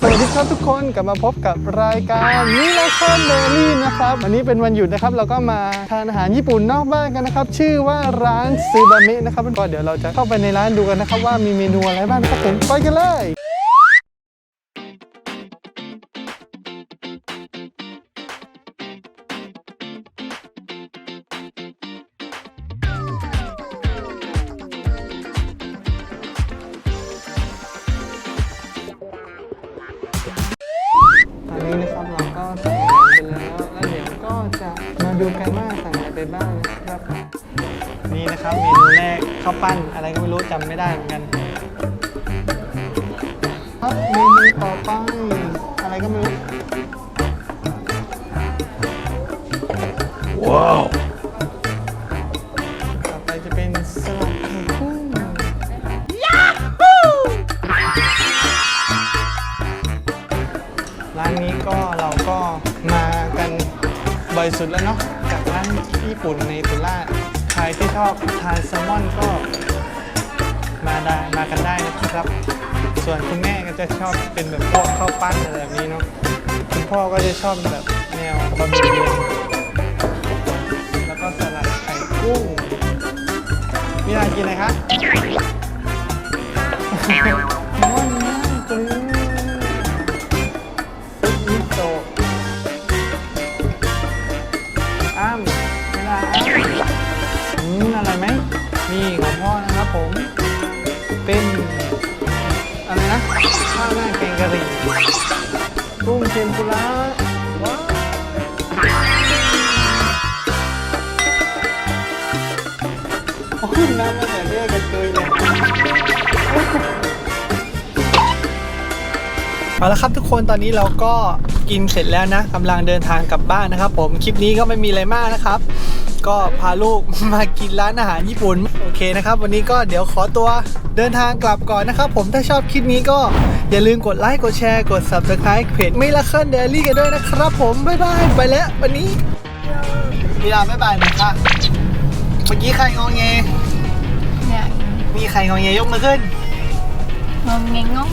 สวัสดีครับทุกคนกลับมาพบกับรายการมิลาคอนเดลี่นะครับวันนี้เป็นวันหยุดนะครับเราก็มาทานอาหารญี่ปุ่นนอกบ้านกันนะครับ ชื่อว่าร้านซูบามินะครับก็เดี๋ยวเราจะเข้าไปในร้านดูกันนะครับว่ามีเมนูอะไรบ้างนะครับผมไปกันเลย ครับเราก็สั่งอาหารไปแล้วแล้วเดี๋ยวก็จะมาดูกันว่าสั่งอะไรไปบ้างนะครับ นี่นะครับเมนูแรกข้าวปั้นอะไรก็ไม่รู้จำไม่ได้เหมือนกัน ครับเมนูต่อไปอะไรก็ไม่รู้ว้าวต่อไปจะเป็นสลัดไข่กุ้ง ร้านนี้ก็เราก็มากันบ่อยสุดแล้วเนาะจากร้านญี่ปุ่นในตุลาใครที่ชอบทานแซลมอนก็มาได้มากันได้นะครับ ส่วนคุณแม่ก็จะชอบเป็นแบบพวกข้าวปั้นอะไรแบบนี้เนาะคุณพ่อก็จะชอบแบบแนวบะหมี่เย็นแล้วก็สลัดไข่กุ้งมีอะไรกินอะไรคะม้วน นี่ของพ่อนะครับผม เป็นอะไรนะข้าวหน้าแกงกะหรี่กุ้งเทมปุระว้าวโอ้ยน้ำมันแต่เรียกกันเกยเลยเอาละครับทุกคนตอนนี้เราก็ กินเสร็จแล้วนะกำลังเดินทางกลับบ้านนะครับ ผมคลิปนี้ก็ไม่มีอะไรมากนะครับ ก็พาลูกมากินร้านอาหารญี่ปุ่นโอเคนะครับ วันนี้ก็เดี๋ยวขอตัวเดินทางกลับก่อนนะครับ ผมถ้าชอบคลิปนี้ก็อย่าลืมกดไลค์กดแชร์กด subscribe เพจไม่ละเคิลเดลี่กันด้วยนะครับ ผมบ๊ายบายไปแล้ววันนี้มีลาบ๊ายบายหน่อยค่ะเมื่อกี้ใครงอแงเนี่ยมีใครงอแงยกมือขึ้น งงเงงง